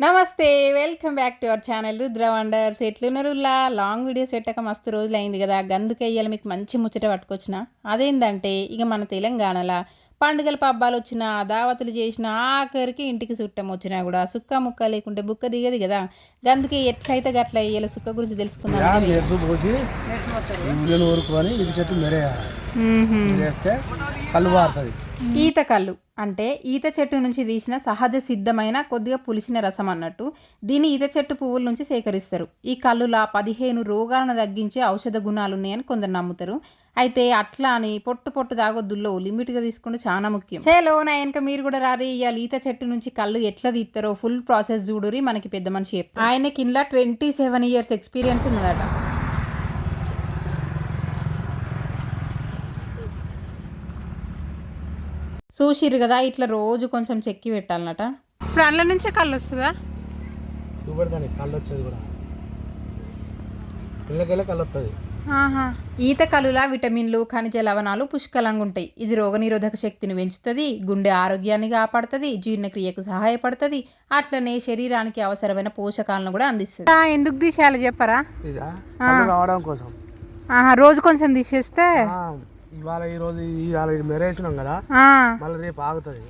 నమస్తే welcome back to our channel Rudra wonders. ఎట్లున్నారులా long videos పెట్టక మస్తు రోజులు అయింది కదా. గందుకే ఇయ్యాల మీకు మంచి ముచ్చట పట్టుకొచ్చిన. అదేంటంటే ఇక మన తెలంగాణలో పండుగల పబ్బాలు వచ్చినా దావతులు చేసిన ఆఖరికి ఇంటికి చుట్టం వచ్చినా కూడా సుక్క ముక్క లేకుంటే బుక్క దిగదు కదా. గందుకే ఎట్లయితే గట్ల ఇయ్యాల సుక్క గురించి తెలుసుకుందాం మెరేస్తే కళ్ళు పారుతుంది ఈత కళ్ళు. అంటే ఈత చెట్టు నుంచి తీసిన సహజ సిద్ధమైన కొద్దిగా పులిసిన రసం అన్నట్టు దీన్ని ఈత చెట్టు పువ్వుల నుంచి సేకరిస్తారు. ఈ కళ్ళులా పదిహేను రోగాలను తగ్గించే ఔషధ గుణాలు ఉన్నాయని కొందరు నమ్ముతారు. అయితే అట్లా అని పొట్టు పొట్టు తాగొద్దుల్లో లిమిట్గా తీసుకుంటే చాలా ముఖ్యం. చేలో నా వెనక మీరు కూడా రారి. ఇవాళ ఈత చెట్టు నుంచి కళ్ళు ఎట్లా తీస్తారో ఫుల్ ప్రాసెస్ చూడురి మనకి పెద్ద మనిషి చెప్తారు ఆయనకి ఇంట్లో ట్వంటీ సెవెన్ ఇయర్స్ ఎక్స్పీరియన్స్ ఉన్నదట. చూసిర్రు కదా ఇట్లా రోజు కొంచెం చెక్కి పెట్టాలన్నట. ఇప్పుడు అందులో నుంచే కళ్ళు వస్తుందా? చూపెడతాను కళ్ళు వచ్చేది కూడా. పిల్లకెళ్ళే కళ్ళు వస్తుంది ఆహా. ఈత కలుల విటమిన్లు ఖనిజ లవణాలు పుష్కలంగా ఉంటాయి. ఇది రోగనిరోధక శక్తిని పెంచుతుంది గుండె ఆరోగ్యాన్ని కాపాడుతుంది జీర్ణక్రియకు సహాయపడుతుంది అట్లనే శరీరానికి అవసరమైన పోషకాలను కూడా అందిస్తుంది. ఎందుకు తీసేయాలి చెప్పరా? రావడం కోసం. ఆహా రోజు కొంచెం తీసేస్తే? ఆ, ఇవాళ ఈ రోజు ఇవాళ ఇది మెరేసినాం కదా మళ్ళీ రేపు ఆగుతుంది.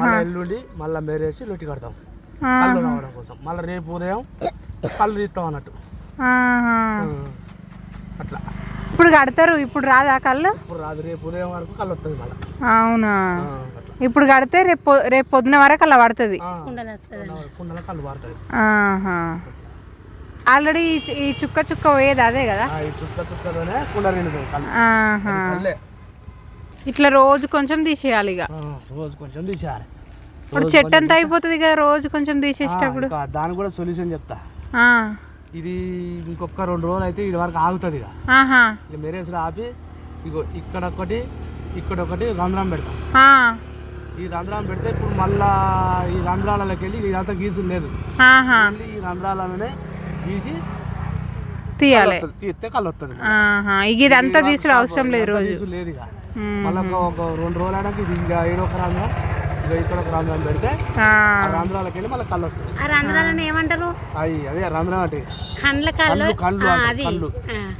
మళ్ళీ ఎల్లుండి మళ్ళీ మెరేసి లొట్టి కడతాం. కళ్ళు రావడం కోసం. మళ్ళీ రేపు ఉదయం కళ్ళు తీస్తాం అన్నట్టు. అట్లా. ఇప్పుడు కడతారు ఇప్పుడు రాదా కళ్ళు? ఇప్పుడు రాదు రేపు ఉదయం వరకు కళ్ళు వస్తుంది మళ్ళీ. అవునా? ఇప్పుడు కడితే రేపు రేపు పొద్దున వరకు అలా పడుతుంది. కుండలో కళ్ళు ఆహా. ఆల్రెడీ ఈ- చుక్క చుక్క పోయేది అదే కదా? ఆ, ఈ చుక్క చుక్కలోనే కుండ నిండుతుంది ఇట్లా రోజు కొంచెం తీసేయాలి ఇక. రోజు కొంచెం తీసేయాలి. ఇప్పుడు చెట్టు అంతా అయిపోతుంది కదా రోజు కొంచెం తీసేసేటప్పుడు. ఇంకా దానికి కూడా సొల్యూషన్ చెప్తా. ఇది ఇంకొక రెండు రోజులు అయితే ఇది వరకు ఆగుతుంది ఇక. ఇక మెరేసుడు ఆపి ఇగో ఇక్కడ ఒకటి ఇక్కడ ఒకటి రంధ్రం పెడతాం. ఈ రంధ్రం పెడితే ఇప్పుడు మళ్ళా ఈ రంధ్రాలలోకి వెళ్ళి ఇదంతా గీసు లేదు. ఈ రంధ్రాలనే గీసి తీయాలి. తీస్తే కళ్ళు వస్తుంది ఇక ఇదంతా తీసుడు అవసరం లేదు రోజు. లేదు ఇక. మళ్ళీ ఒక రెండు రోజులు ఆడాక ఇది ఇంకా ఏడో ఒక రంధ్రం. ఇక ఇక్కడ ఒక రంధ్రం పెడితే ఆ, రంధ్రాలకి వెళ్ళి మళ్ళీ కళ్ళు వస్తుంది ఆ రంధ్రాలను ఏమంటారు? అవి అదే రంధ్రం అంటే. కండ్ల కళ్ళు? కళ్ళు కళ్ళు ఆ, అంటారు, కళ్ళు.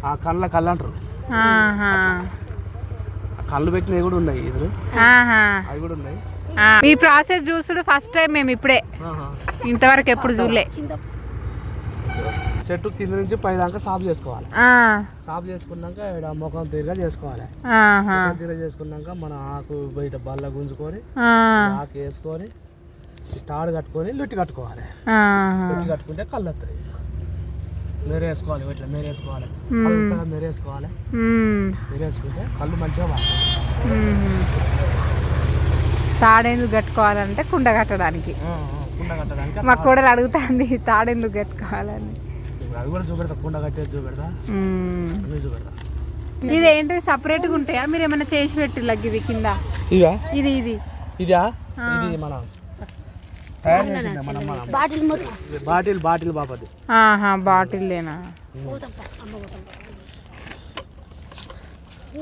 ఆ. కళ్ళ కళ్ళు అంటారు. ఆహా. కళ్ళు పెట్టినవి కూడా ఉన్నాయి ఎదురు ఆహా. అవి కూడా ఉన్నాయి. ఆ, ఈ ప్రాసెస్ చూసుడు ఫస్ట్ టైం మేము ఇప్పుడే. ఇంతవరకు ఎప్పుడు చూడలే. చెట్టు కింద నుంచి పై దాకా సాఫ్ చేసుకోవాలి. సాఫ్ చేసుకున్నాక ఈడ ముఖం తీరుగా చేసుకోవాలి. ముఖం తీరుగా చేసుకున్నాక మన ఆకు బయట బల్ల గుంజుకొని ఆకు వేసుకొని తాడు కట్టుకొని లొట్టి కట్టుకోవాలి. లొట్టి కట్టుకుంటే కళ్ళు వస్తాయి మేరేసుకోవాలి ఇట్లా మేరేసుకోవాలి. కళ్ళు సగం మేరేసుకోవాలి. మేరేసుకుంటే కళ్ళు మంచిగా మ్మ్. తాడెందుకు కట్టుకోవాలంటే కుండ కట్టడానికి. కుండ కట్టడానికి మా అడుగుతుంది తాడెందుకు కట్టుకోవాలని. అది కూడా చూపెడతా. కుండ కట్టేది చూపెడతా. మ్మ్. అన్నీ చూపెడతా. ఇదేంటి సపరేట్గా ఉంటాయా? మీరు ఏమైనా చేసి పెట్టి ఇది కింద? ఇదా ఇది. ఇది? ఇదా ఇది మన తయారు చేసిందే మనం మనం బాటిల్ ఇది బాటిల్ బాటిల్ బాపది. ఆహా బాటిల్లేనా?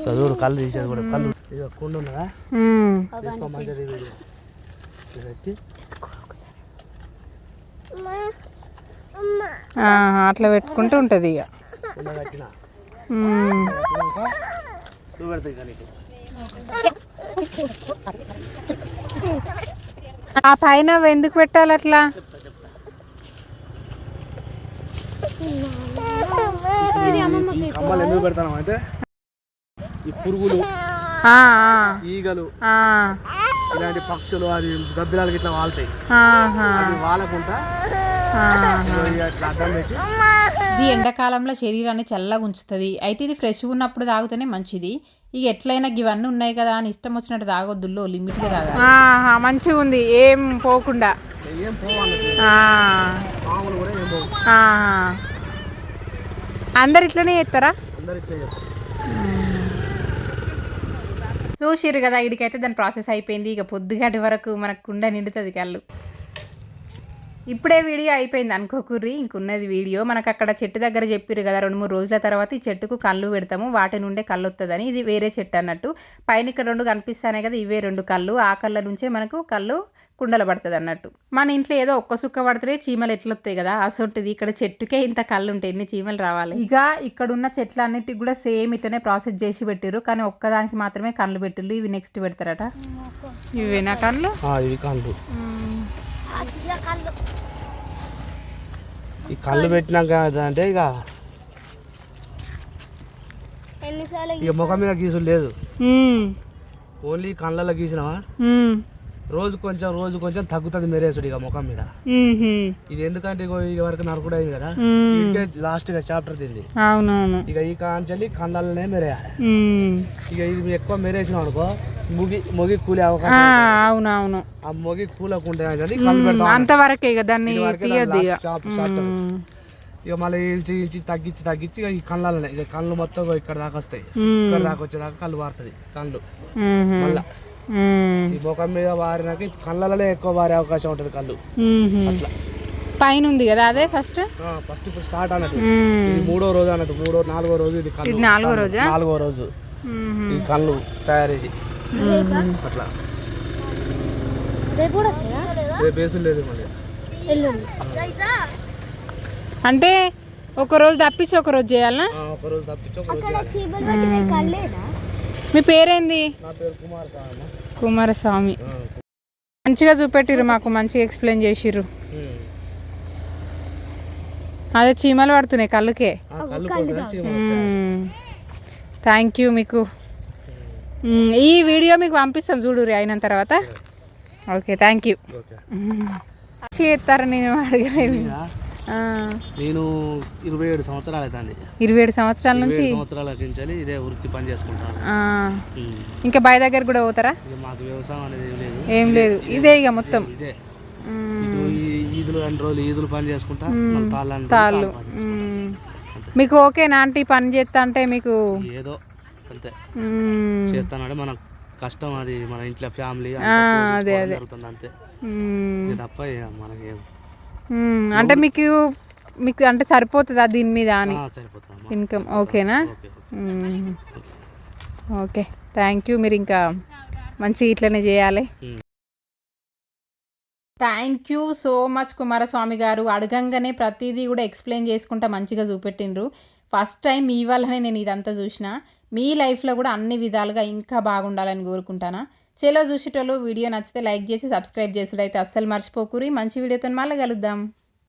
చదువుడు కళ్ళు తీసేది కూడా. కళ్ళు ఇది కుండ ఉన్నదా. తీసుకో మంచిది. ఇది. ఇది. ఇది పెట్టి అట్లా పెట్టుకుంటూ ఉంటుంది ఇక. ఆ పైన ఎందుకు పెట్టాలి అట్లా? కమ్మలు ఎందుకు పెడతాం అంటే ఈ పురుగులు ఆ, ఆ, ఈగలు ఇలాంటి పక్షులు అది గబ్బిలాలకి ఇట్లా వాళ్తాయి. వాలకుండా ఇది ఎండాకాలంలో శరీరాన్ని చల్లగా ఉంచుతుంది. అయితే ఇది ఫ్రెష్గా ఉన్నప్పుడు తాగితేనే మంచిది. ఇక ఎట్లయినా ఇవన్నీ ఉన్నాయి కదా అని ఇష్టం వచ్చినట్టు తాగొద్దుల్లో లిమిట్గా తాగాలి. ఆహా, మంచిగా ఉంది. ఏం పోకుండా. అందరు ఇట్లనే చేస్తారా? చూసిర్రు కదా ఇడికైతే దాని ప్రాసెస్ అయిపోయింది. ఇక పొద్దుగాటి వరకు మనకు కుండ నిండుతుంది కళ్ళు. ఇప్పుడే వీడియో అయిపోయింది అనుకోకుర్రి ఇంకున్నది వీడియో. మనకు అక్కడ చెట్టు దగ్గర చెప్పారు కదా రెండు మూడు రోజుల తర్వాత ఈ చెట్టుకు కళ్ళు పెడతాము వాటి నుండే కళ్ళు వస్తుందని ఇది వేరే చెట్టు అన్నట్టు. పైన ఇక్కడ రెండు కనిపిస్తానే కదా ఇవే రెండు కళ్ళు. ఆ కళ్ళ నుంచే మనకు కళ్ళు కుండల పడుతుంది అన్నట్టు. మన ఇంట్లో ఏదో ఒక్క సుక్క పడితే చీమలు ఎట్లా వస్తాయి కదా అసొంటిది. ఇక్కడ చెట్టుకే ఇంత కళ్ళు ఉంటాయి ఎన్ని చీమలు రావాలి? ఇక ఇక్కడ ఉన్న చెట్లన్నిటికి కూడా సేమ్ ఇట్లనే ప్రాసెస్ చేసి పెట్టారు కానీ ఒక్కదానికి మాత్రమే కళ్ళు పెట్టిళ్ళు ఇవి నెక్స్ట్ పెడతారట. ఇవేనా కళ్ళు? ఇవి కళ్ళు. ఈ కళ్ళు పెట్టినాక అంటే ఇక ఇక ముఖం మీద గీసులు లేదు. ఓన్లీ కళ్ళల్లో గీసినావా. రోజు కొంచెం రోజు కొంచెం తగ్గుతుంది మెరేసుడు ఇక ముఖం మీద. ఇది ఎందుకంటే ఇగో ఇది వరకు నరకుడు అయింది కదా. ఇదికే లాస్ట్గా చాప్టర్ తింది అవునవును. ఇక ఈ కాంచెల్లి కళ్ళల్లోనే మెరేయాలి. ఇక ఇది ఎక్కువ మెరేసినాం అనుకో ముగి మొగి కూలే అవకాశం అవునవును. ఆ మొగి కూలకుంటే అంతవరకే ఇక దాన్ని ఇది ఇక మళ్ళీ ఇల్చి ఇల్చి తగ్గించి తగ్గించి ఇక ఈ కళ్ళనే ఇక కళ్ళు మొత్తం ఇక్కడ దాకా వస్తాయి. ఇక్కడ దాకా వచ్చేదాకా కళ్ళు వారుతుంది కళ్ళు. మళ్ళా. ఈ ముఖం మీద వారినాక కళ్ళలోనే ఎక్కువ వారే అవకాశం ఉంటుంది కళ్ళు. అట్లా. పైన ఉంది కదా అదే ఫస్ట్ ఫస్ట్ ఇప్పుడు స్టార్ట్ అన్నట్టు. ఇది మూడో రోజు అన్నట్టు మూడో నాలుగో రోజు ఇది కళ్ళు. ఇది నాలుగో రోజా? నాలుగో రోజు. ఈ కళ్ళు తయారేసి. అట్లా. రేపు కూడా రేపు మళ్ళీ. ఎల్లుండి. అంటే ఒక రోజు తప్పించి ఒక రోజు చేయాలనా ఆ, ఒక రోజు తప్పించి ఒక రోజు చేయాలి. మీ పేరేంది? నా పేరు కుమార్ సార్ అన్న కుమారస్వామి మంచిగా చూపెట్టిర్రు మాకు మంచిగా ఎక్స్ప్లెయిన్ చేసిర్రు. అదే చీమలు పడుతున్నాయి కళ్ళుకే. థ్యాంక్ యూ మీకు. ఈ వీడియో మీకు పంపిస్తాను చూడు అయిన తర్వాత. ఓకే. Thank you okay. చేస్తారు నేను అడగలేదు. నేను ఇరవై ఏడు సంవత్సరాలు అవుతుంది. ఇరవై ఏడు సంవత్సరాల నుంచి? సంవత్సరాల నుంచి ఇదే వృత్తి పని చేసుకుంటాను. ఇంకా బాయ్ దగ్గర కూడా పోతారా? మాకు వ్యవసాయం అనేది ఏం లేదు. ఏం లేదు. ఇదే ఇక మొత్తం. ఇదే ఈదులు రెండు రోజులు ఈదులు పని చేసుకుంటా తాళ్ళు తాళ్ళు. మీకు ఓకేనా ఆంటీ పని చేస్తా అంటే మీకు ఏదో అంతే. చేస్తానంటే మన కష్టం అది మన ఇంట్లో ఫ్యామిలీ అదే, అదే. అంతే. తప్ప మనకి. అంటే మీకు మీకు అంటే సరిపోతుందా దీని మీద అని? ఇన్కమ్ ఓకేనా? ఓకే థ్యాంక్ యూ మీరు ఇంకా మంచిగా ఇట్లనే చేయాలి. Thank you so much Kumaraswamy గారు. అడగంగానే ప్రతిదీ కూడా ఎక్స్ప్లెయిన్ చేసుకుంటా మంచిగా చూపెట్టిండ్రు. ఫస్ట్ టైం మీ వల్లనే నేను ఇదంతా చూసిన. మీ లైఫ్లో కూడా అన్ని విధాలుగా ఇంకా బాగుండాలని కోరుకుంటానా? చేలో చూసేటోళ్ళు వీడియో నచ్చితే లైక్ చేసి సబ్స్క్రైబ్ చేసుడు అస్సలు మర్చిపోకూరి. మంచి వీడియోతో మళ్ళీ కలుద్దాం.